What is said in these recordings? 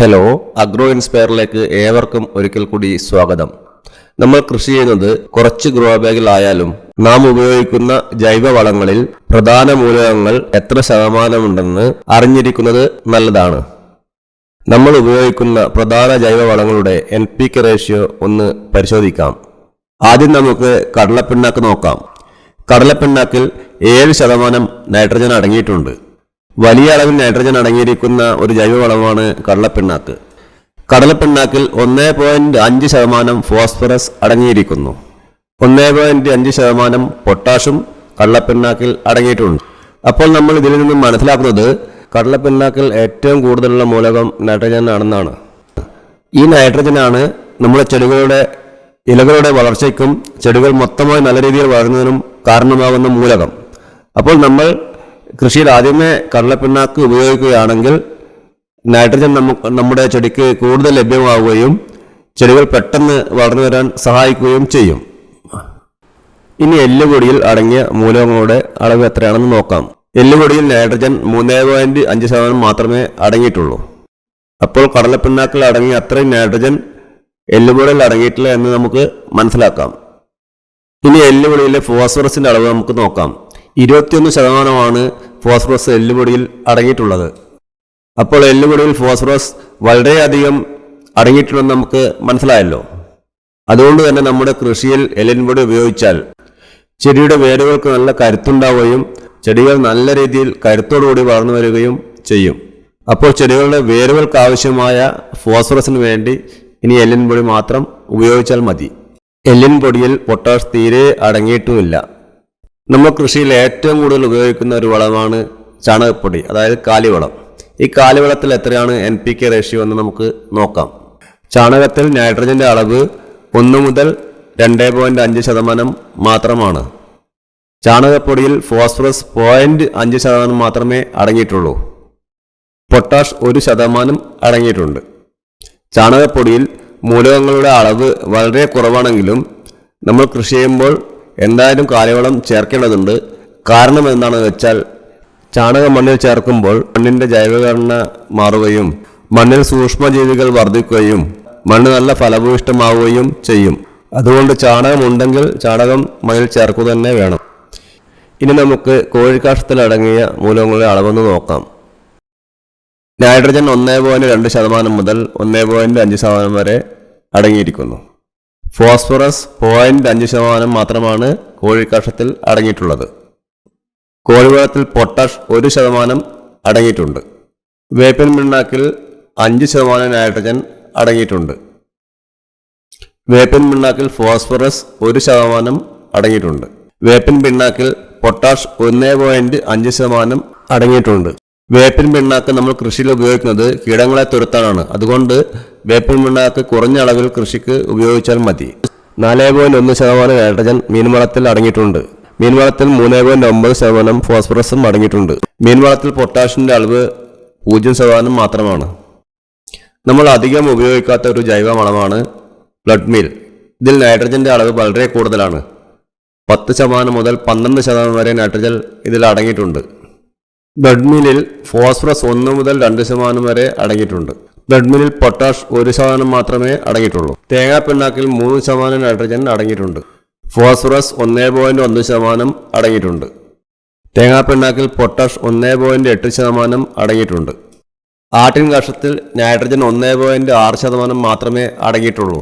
Hello agro ഇൻസ്പയറിലേക്ക് ഏവർക്കും ഒരിക്കൽ കൂടി സ്വാഗതം. നമ്മൾ കൃഷി ചെയ്യുന്നത് കുറച്ച് ഗ്രോ ബാഗിലായാലും നാം ഉപയോഗിക്കുന്ന ജൈവവളങ്ങളിൽ പ്രധാന മൂലകങ്ങൾ എത്ര ശതമാനമുണ്ടെന്ന് അറിഞ്ഞിരിക്കുന്നത് നല്ലതാണ്. നമ്മൾ ഉപയോഗിക്കുന്ന പ്രധാന ജൈവവളങ്ങളുടെ എൻ പി കെ റേഷ്യോ ഒന്ന് പരിശോധിക്കാം. ആദ്യം നമുക്ക് കടലപ്പിണ്ണാക്ക് നോക്കാം. കടലപ്പിണ്ണാക്കിൽ ഏഴ് ശതമാനം നൈട്രജൻ അടങ്ങിയിട്ടുണ്ട്. വലിയ അളവിൽ നൈട്രജൻ അടങ്ങിയിരിക്കുന്ന ഒരു ജൈവവളമാണ് കടലപ്പിണ്ണാക്ക്. കടലപ്പിണ്ണാക്കിൽ ഒന്ന് പോയിന്റ് അഞ്ച് ശതമാനം ഫോസ്ഫറസ് അടങ്ങിയിരിക്കുന്നു. ഒന്ന് പോയിന്റ് അഞ്ച് ശതമാനം പൊട്ടാഷും കടലപ്പിണ്ണാക്കിൽ അടങ്ങിയിട്ടുണ്ട്. അപ്പോൾ നമ്മൾ ഇതിൽ നിന്നും മനസ്സിലാക്കുന്നത് കടലപ്പിണ്ണാക്കിൽ ഏറ്റവും കൂടുതലുള്ള മൂലകം നൈട്രജൻ ആണെന്നാണ്. ഈ നൈട്രജനാണ് നമ്മുടെ ചെടികളുടെ ഇലകളുടെ വളർച്ചയ്ക്കും ചെടികൾ മൊത്തമായി നല്ല രീതിയിൽ വളരുന്നതിനും കാരണമാകുന്ന മൂലകം. അപ്പോൾ നമ്മൾ കൃഷിയിൽ ആദ്യമേ കടലപ്പിണ്ണാക്ക് ഉപയോഗിക്കുകയാണെങ്കിൽ നൈട്രജൻ നമുക്ക് നമ്മുടെ ചെടിക്ക് കൂടുതൽ ലഭ്യമാവുകയും ചെടികൾ പെട്ടെന്ന് വളർന്നു വരാൻ സഹായിക്കുകയും ചെയ്യും. ഇനി എല്ലുപൊടിയിൽ അടങ്ങിയ മൂലകങ്ങളുടെ അളവ് എത്രയാണെന്ന് നോക്കാം. എല്ലുപൊടിയിൽ നൈട്രജൻ മൂന്നേ പോയിന്റ് അഞ്ച് ശതമാനം മാത്രമേ അടങ്ങിയിട്ടുള്ളൂ. അപ്പോൾ കടലപ്പിണ്ണാക്കിൽ അടങ്ങിയ അത്രയും നൈട്രജൻ എല്ലുപൊടിയിൽ അടങ്ങിയിട്ടില്ല എന്ന് നമുക്ക് മനസ്സിലാക്കാം. ഇനി എല്ലുപൊടിയിലെ ഫോസ്ഫറസിന്റെ അളവ് നമുക്ക് നോക്കാം. ഇരുപത്തിയൊന്ന് ശതമാനമാണ് ഫോസ്ഫറസ് എല്ലുപൊടിയിൽ അടങ്ങിയിട്ടുള്ളത്. അപ്പോൾ എല്ലുപൊടിയിൽ ഫോസ്ഫറസ് വളരെയധികം അടങ്ങിയിട്ടുണ്ടെന്ന് നമുക്ക് മനസ്സിലായല്ലോ. അതുകൊണ്ട് തന്നെ നമ്മുടെ കൃഷിയിൽ എല്ലിൻപൊടി ഉപയോഗിച്ചാൽ ചെടിയുടെ വേരുകൾക്ക് നല്ല കരുത്തുണ്ടാവുകയും ചെടികൾ നല്ല രീതിയിൽ കരുത്തോടുകൂടി വളർന്നു വരികയും ചെയ്യും. അപ്പോൾ ചെടികളുടെ വേരുകൾക്ക് ആവശ്യമായ ഫോസ്ഫറസിന് വേണ്ടി ഇനി എല്ലിൻ പൊടി മാത്രം ഉപയോഗിച്ചാൽ മതി. എല്ലിൻ പൊടിയിൽ പൊട്ടാഷ് തീരെ അടങ്ങിയിട്ടുമില്ല. നമ്മൾ കൃഷിയിൽ ഏറ്റവും കൂടുതൽ ഉപയോഗിക്കുന്ന ഒരു വളമാണ് ചാണകപ്പൊടി അതായത് കാലിവളം. ഈ കാലിവളത്തിൽ എത്രയാണ് എൻ പി കെ റേഷ്യോ എന്ന് നമുക്ക് നോക്കാം. ചാണകത്തിൽ നൈട്രജന്റെ അളവ് ഒന്ന് മുതൽ രണ്ട് പോയിന്റ് അഞ്ച് ശതമാനം മാത്രമാണ്. ചാണകപ്പൊടിയിൽ ഫോസ്ഫറസ് പോയിന്റ് അഞ്ച് ശതമാനം മാത്രമേ അടങ്ങിയിട്ടുള്ളൂ. പൊട്ടാഷ് ഒരു ശതമാനം അടങ്ങിയിട്ടുണ്ട്. ചാണകപ്പൊടിയിൽ മൂലകങ്ങളുടെ അളവ് വളരെ കുറവാണെങ്കിലും നമ്മൾ കൃഷി ചെയ്യുമ്പോൾ എന്തായാലും കാലവളം ചേർക്കേണ്ടതുണ്ട്. കാരണം എന്താണെന്ന് വെച്ചാൽ ചാണകം മണ്ണിൽ ചേർക്കുമ്പോൾ മണ്ണിന്റെ ജൈവഘടന മാറുകയും മണ്ണിൽ സൂക്ഷ്മജീവികൾ വർദ്ധിക്കുകയും മണ്ണ് നല്ല ഫലഭൂയിഷ്ടമാവുകയും ചെയ്യും. അതുകൊണ്ട് ചാണകം ഉണ്ടെങ്കിൽ ചാണകം മണ്ണിൽ ചേർക്കുക തന്നെ വേണം. ഇനി നമുക്ക് കോഴിക്കാഷ്ടത്തിലടങ്ങിയ മൂലകങ്ങളുടെ അളവെന്ന് നോക്കാം. നൈട്രജൻ ഒന്നേ പോയിന്റ് രണ്ട് ശതമാനം മുതൽ ഒന്നേ പോയിന്റ് അഞ്ച് ശതമാനം വരെ അടങ്ങിയിരിക്കുന്നു. ഫോസ്ഫറസ് പോയിന്റ് അഞ്ച് ശതമാനം മാത്രമാണ് കോഴിക്കാഷത്തിൽ അടങ്ങിയിട്ടുള്ളത്. കോഴിവളത്തിൽ പൊട്ടാഷ് ഒരു ശതമാനം അടങ്ങിയിട്ടുണ്ട്. വേപ്പിൻ മിണ്ണാക്കിൽ അഞ്ച് ശതമാനം നൈട്രജൻ അടങ്ങിയിട്ടുണ്ട്. വേപ്പിൻ പിണ്ണാക്കിൽ ഫോസ്ഫറസ് ഒരു ശതമാനം അടങ്ങിയിട്ടുണ്ട്. വേപ്പിൻ പിണ്ണാക്കിൽ പൊട്ടാഷ് ഒന്നേ പോയിന്റ് അഞ്ച് ശതമാനം അടങ്ങിയിട്ടുണ്ട്. വേപ്പിൻ പിണ്ണാക്ക് നമ്മൾ കൃഷിയിൽ ഉപയോഗിക്കുന്നത് കീടങ്ങളെ തുരത്താനാണ് അതുകൊണ്ട് വേപ്പിൻ മണ്ണാക്ക് കുറഞ്ഞ അളവിൽ കൃഷിക്ക് ഉപയോഗിച്ചാൽ മതി. നാല് പോയിന്റ് ഒന്ന് ശതമാനം നൈട്രജൻ മീൻവളത്തിൽ അടങ്ങിയിട്ടുണ്ട്. മീൻവളത്തിൽ മൂന്ന് പോയിന്റ് ഒമ്പത് ശതമാനം ഫോസ്ഫറസും അടങ്ങിയിട്ടുണ്ട്. മീൻവളത്തിൽ പൊട്ടാഷിന്റെ അളവ് പൂജ്യം ശതമാനം മാത്രമാണ്. നമ്മൾ അധികം ഉപയോഗിക്കാത്ത ഒരു ജൈവ വളമാണ് ബ്ലഡ് മീൽ ഇതിൽ നൈട്രജന്റെ അളവ് വളരെ കൂടുതലാണ്. പത്ത് ശതമാനം മുതൽ പന്ത്രണ്ട് ശതമാനം വരെ നൈട്രജൻ ഇതിൽ അടങ്ങിയിട്ടുണ്ട്. ബ്ലഡ് മീലിൽ ഫോസ്ഫറസ് ഒന്ന് മുതൽ രണ്ട് ശതമാനം വരെ അടങ്ങിയിട്ടുണ്ട്. ബ്ലഡ് മീലിൽ പൊട്ടാഷ് ഒരു ശതമാനം മാത്രമേ അടങ്ങിയിട്ടുള്ളൂ. തേങ്ങാ പിണ്ണാക്കിൽ മൂന്ന് ശതമാനം നൈട്രജൻ അടങ്ങിയിട്ടുണ്ട്. ഫോസ്ഫറസ് ഒന്നേ പോയിന്റ് ഒന്ന് ശതമാനം അടങ്ങിയിട്ടുണ്ട്. തേങ്ങാ പിണ്ണാക്കിൽ പൊട്ടാഷ് ഒന്നേ പോയിന്റ് എട്ട് ശതമാനം അടങ്ങിയിട്ടുണ്ട്. ആട്ടിൻ കഷത്തിൽ നൈട്രജൻ ഒന്നേ പോയിന്റ് ആറ് ശതമാനം മാത്രമേ അടങ്ങിയിട്ടുള്ളൂ.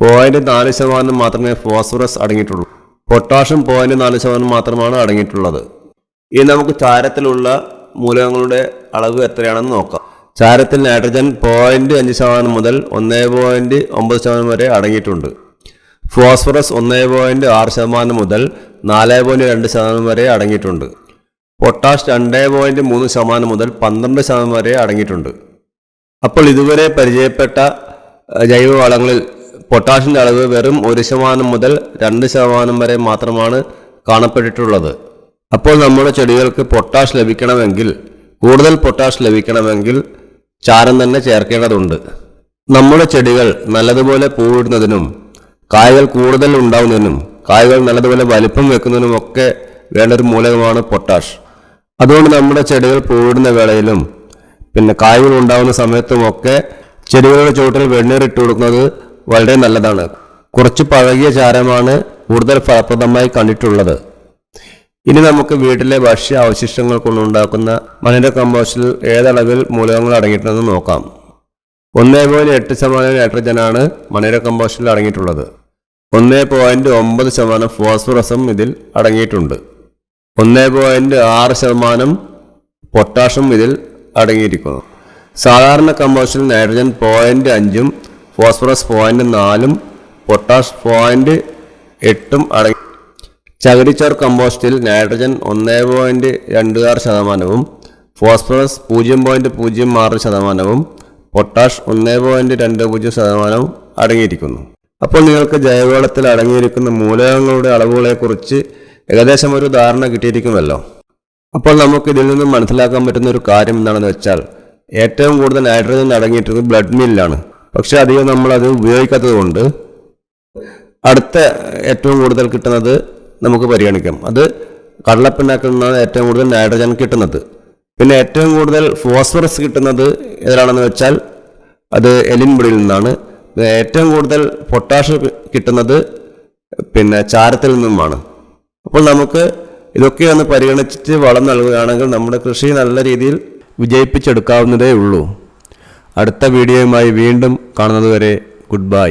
പോയിന്റ് നാല് ശതമാനം മാത്രമേ ഫോസ്ഫറസ് അടങ്ങിയിട്ടുള്ളൂ. പൊട്ടാഷും പോയിന്റ് നാല് ശതമാനം മാത്രമാണ് അടങ്ങിയിട്ടുള്ളത്. ഇനി നമുക്ക് ചാരത്തിലുള്ള മൂലകങ്ങളുടെ അളവ് എത്രയാണെന്ന് നോക്കാം. ചാരത്തിൽ നൈട്രജൻ പോയിന്റ് അഞ്ച് ശതമാനം മുതൽ ഒന്നേ പോയിന്റ് ഒമ്പത് ശതമാനം വരെ അടങ്ങിയിട്ടുണ്ട്. ഫോസ്ഫറസ് ഒന്നേ പോയിന്റ് ആറ് ശതമാനം മുതൽ നാല് പോയിന്റ് രണ്ട് ശതമാനം വരെ അടങ്ങിയിട്ടുണ്ട്. പൊട്ടാഷ് രണ്ട് പോയിന്റ് മൂന്ന് ശതമാനം മുതൽ പന്ത്രണ്ട് ശതമാനം വരെ അടങ്ങിയിട്ടുണ്ട്. അപ്പോൾ ഇതുവരെ പരിചയപ്പെട്ട ജൈവ ജൈവവളങ്ങളിൽ പൊട്ടാഷിന്റെ അളവ് വെറും ഒരു ശതമാനം മുതൽ രണ്ട് ശതമാനം വരെ മാത്രമാണ് കാണപ്പെട്ടിട്ടുള്ളത്. അപ്പോൾ നമ്മുടെ ചെടികൾക്ക് പൊട്ടാഷ് ലഭിക്കണമെങ്കിൽ കൂടുതൽ പൊട്ടാഷ് ലഭിക്കണമെങ്കിൽ ചാരം തന്നെ ചേർക്കേണ്ടതുണ്ട്. നമ്മുടെ ചെടികൾ നല്ലതുപോലെ പൂവിടുന്നതിനും കായകൾ കൂടുതൽ ഉണ്ടാവുന്നതിനും കായകൾ നല്ലതുപോലെ വലിപ്പം വെക്കുന്നതിനും ഒക്കെ വേണ്ട ഒരു മൂലകമാണ് പൊട്ടാഷ്. അതുകൊണ്ട് നമ്മുടെ ചെടികൾ പൂവിടുന്ന വേളയിലും പിന്നെ കായകൾ ഉണ്ടാവുന്ന സമയത്തുമൊക്കെ ചെടികളുടെ ചുവട്ടിൽ വെണ്ണീർ ഇട്ട് കൊടുക്കുന്നത് വളരെ നല്ലതാണ്. കുറച്ച് പഴകിയ ചാരമാണ് കൂടുതൽ ഫലപ്രദമായി കണ്ടിട്ടുള്ളത്. ഇനി നമുക്ക് വീട്ടിലെ ഭക്ഷ്യ അവശിഷ്ടങ്ങൾ കൊണ്ടുണ്ടാക്കുന്ന മണ്ണിര കമ്പോസ്റ്റിൽ ഏതളവിൽ മൂലകങ്ങൾ അടങ്ങിയിട്ടുണ്ടെന്ന് നോക്കാം. ഒന്നേ പോയിന്റ് എട്ട് ശതമാനം നൈട്രജനാണ് മണ്ണിര കമ്പോസ്റ്റിൽ അടങ്ങിയിട്ടുള്ളത്. ഒന്നേ പോയിന്റ് ഒമ്പത് ശതമാനം ഫോസ്ഫറസും ഇതിൽ അടങ്ങിയിട്ടുണ്ട്. ഒന്നേ പോയിന്റ് ആറ് ശതമാനം പൊട്ടാഷും ഇതിൽ അടങ്ങിയിരിക്കുന്നു. സാധാരണ കമ്പോസ്റ്റിൽ നൈട്രജൻ പോയിന്റ് അഞ്ചും ഫോസ്ഫറസ് പോയിന്റ് നാലും പൊട്ടാഷ് പോയിന്റ് എട്ടും അടങ്ങി ചകിരിച്ചോർ കമ്പോസ്റ്റിൽ നൈട്രജൻ ഒന്നേ പോയിന്റ് രണ്ട് ആറ് ശതമാനവും ഫോസ്ഫറസ് പൂജ്യം പോയിന്റ് പൂജ്യം ആറ് ശതമാനവും പൊട്ടാഷ് ഒന്നേ പോയിന്റ് രണ്ട് പൂജ്യം ശതമാനവും അടങ്ങിയിരിക്കുന്നു. അപ്പോൾ നിങ്ങൾക്ക് ജൈവവളത്തിൽ അടങ്ങിയിരിക്കുന്ന മൂലകങ്ങളുടെ അളവുകളെക്കുറിച്ച് ഏകദേശം ഒരു ധാരണ കിട്ടിയിരിക്കുമല്ലോ. അപ്പോൾ നമുക്ക് ഇതിൽ നിന്നും മനസ്സിലാക്കാൻ പറ്റുന്ന ഒരു കാര്യം എന്താണെന്ന് വെച്ചാൽ ഏറ്റവും കൂടുതൽ നൈട്രജൻ അടങ്ങിയിട്ടുള്ളത് ബ്ലഡ് മില്ലാണ്. പക്ഷേ അധികം നമ്മൾ അത് ഉപയോഗിക്കാത്തത് കൊണ്ട് അടുത്ത ഏറ്റവും കൂടുതൽ കിട്ടുന്നത് നമുക്ക് പരിഗണിക്കാം. അത് കടലപ്പിണ്ണാക്കുന്ന ഏറ്റവും കൂടുതൽ നൈട്രജൻ കിട്ടുന്നത്. പിന്നെ ഏറ്റവും കൂടുതൽ ഫോസ്ഫറസ് കിട്ടുന്നത് ഏതാണെന്ന് വെച്ചാൽ അത് എലിൻപൊടിയിൽ നിന്നാണ്. ഏറ്റവും കൂടുതൽ പൊട്ടാഷ് കിട്ടുന്നത് പിന്നെ ചാരത്തിൽ നിന്നുമാണ്. അപ്പോൾ നമുക്ക് ഇതൊക്കെ ഒന്ന് പരിഗണിച്ചിട്ട് വളം നൽകുകയാണെങ്കിൽ നമ്മുടെ കൃഷി നല്ല രീതിയിൽ വിജയിപ്പിച്ചെടുക്കാവുന്നതേ ഉള്ളൂ. അടുത്ത വീഡിയോയുമായി വീണ്ടും കാണുന്നതുവരെ ഗുഡ് ബൈ